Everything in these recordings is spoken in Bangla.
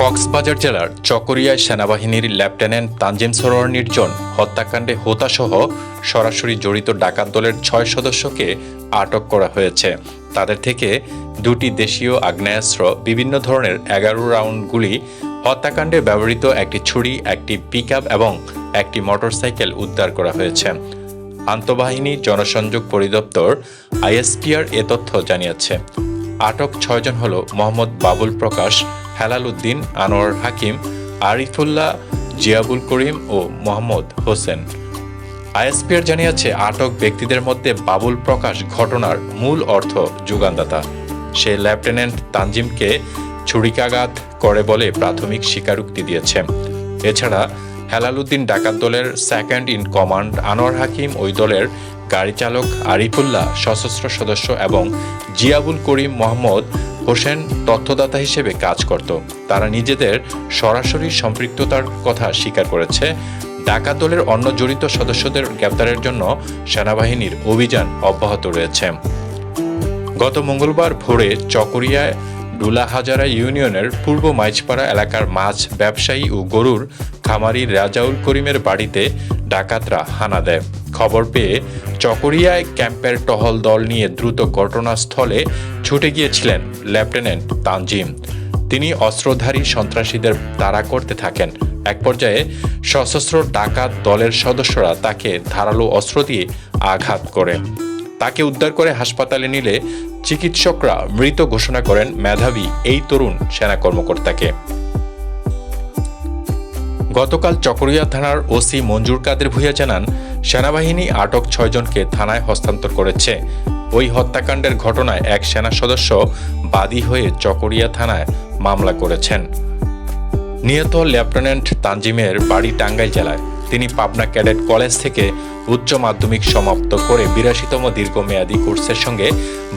কক্সবাজার জেলার চকরিয়ায় সেনাবাহিনীর লেফটেন্যান্ট তানজিম সরোয়ার নির্জন হত্যাকাণ্ডে হোতাসহ সরাসরি জড়িত ডাকাত দলের ছয় সদস্যকে আটক করা হয়েছে। তাদের থেকে দুটি দেশীয় আগ্নেয়াস্ত্র, বিভিন্ন ধরনের এগারো রাউন্ড গুলি, হত্যাকাণ্ডে ব্যবহৃত একটি ছুরি, একটি পিকআপ এবং একটি মোটরসাইকেল উদ্ধার করা হয়েছে। আন্তঃবাহিনী জনসংযোগ পরিদপ্তর আইএসপিআর এ তথ্য জানিয়েছে। আটক ছয়জন হল মোহাম্মদ বাবুল প্রকাশ হেলাল উদ্দিন আনোয়ার হাকিম, আরিফুল্লাহ, জিয়াবুল করিম ও মোহাম্মদ হোসেন। আইএসপিআর জানিয়েছে, আটক ব্যক্তিদের মধ্যে বাবুল প্রকাশ ঘটনার মূল অর্থ যোগানদাতা। সে লেফটেন্যান্ট তানজিমকে ছুরিকাঘাত করে বলে প্রাথমিক স্বীকারোক্তি দিয়েছে। এছাড়া হেলালুদ্দিন ডাকাত দলের second in command Anwar Hakim, ওই দলের গাড়ি চালক আরিফুল্লাহ, সশস্ত্র সদস্য এবং জিয়াবুল করিম মোহাম্মদ হোসেন তথ্যদাতা হিসেবে কাজ করত। তারা নিজেদের সরাসরি সম্পৃক্ততার কথা স্বীকার করেছে। ডাকাত দলের অন্য জড়িত সদস্যদের গ্রেপ্তারের জন্য সেনাবাহিনীর অভিযান অব্যাহত রয়েছে। গত মঙ্গলবার ভোরে চকরিয়ায় ডুলাহাজারা ইউনিয়নের পূর্ব মাইজপাড়া এলাকার মাছ, ব্যবসায়ী ও গরুর খামারি রাজাউল করিমের বাড়িতে ডাকাতরা হানা দেয়। খবর পেয়ে চকরিয়ায় ক্যাম্পের টহল দল নিয়ে দ্রুত ঘটনাস্থলে ছুটে গিয়েছিলেন লেফটেন্যান্ট তানজিম। তিনি অস্ত্রধারী সন্ত্রাসীদের তাড়া করতে থাকেন। এক পর্যায়ে সশস্ত্র ডাকাত দলের সদস্যরা তাকে ধারালো অস্ত্র দিয়ে আঘাত করে। তাকে উদ্ধার করে হাসপাতালে নিলে চিকিৎসকরা মৃত ঘোষণা করেন মেধাবী এই তরুণ সেনা কর্মকর্তাকে। গতকাল চকরিয়া থানার ওসি মঞ্জুর কাদের ভূঁইয়া জানান, সেনাবাহিনী আটক ছয়জনকে থানায় হস্তান্তর করেছে। ওই হত্যাকাণ্ডের ঘটনায় এক সেনা সদস্য বাদী হয়ে চকরিয়া থানায় মামলা করেছেন। নিহত লেফটেন্যান্ট তানজিমের বাড়ি টাঙ্গাইল জেলায়। তিনি পাবনা ক্যাডেট কলেজ থেকে উচ্চ মাধ্যমিক সমাপ্ত করে বিরাশিতম দীর্ঘমেয়াদী কোর্সের সঙ্গে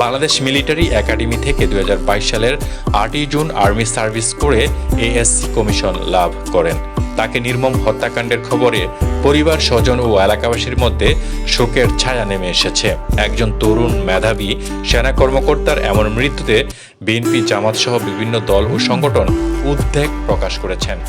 বাংলাদেশ মিলিটারি একাডেমি থেকে দু হাজার বাইশ সালের আটই জুন আর্মি সার্ভিস করে এএসসি কমিশন লাভ করেন। তাকে নির্মম হত্যাকাণ্ডের খবরে পরিবার, স্বজন ও এলাকাবাসীর মধ্যে শোকের ছায়া নেমে এসেছে। একজন তরুণ মেধাবী, সেনা কর্মকর্তার এমন মৃত্যুতে বিএনপি জামাত সহ বিভিন্ন দল ও সংগঠন উদ্বেগ প্রকাশ করেছেন।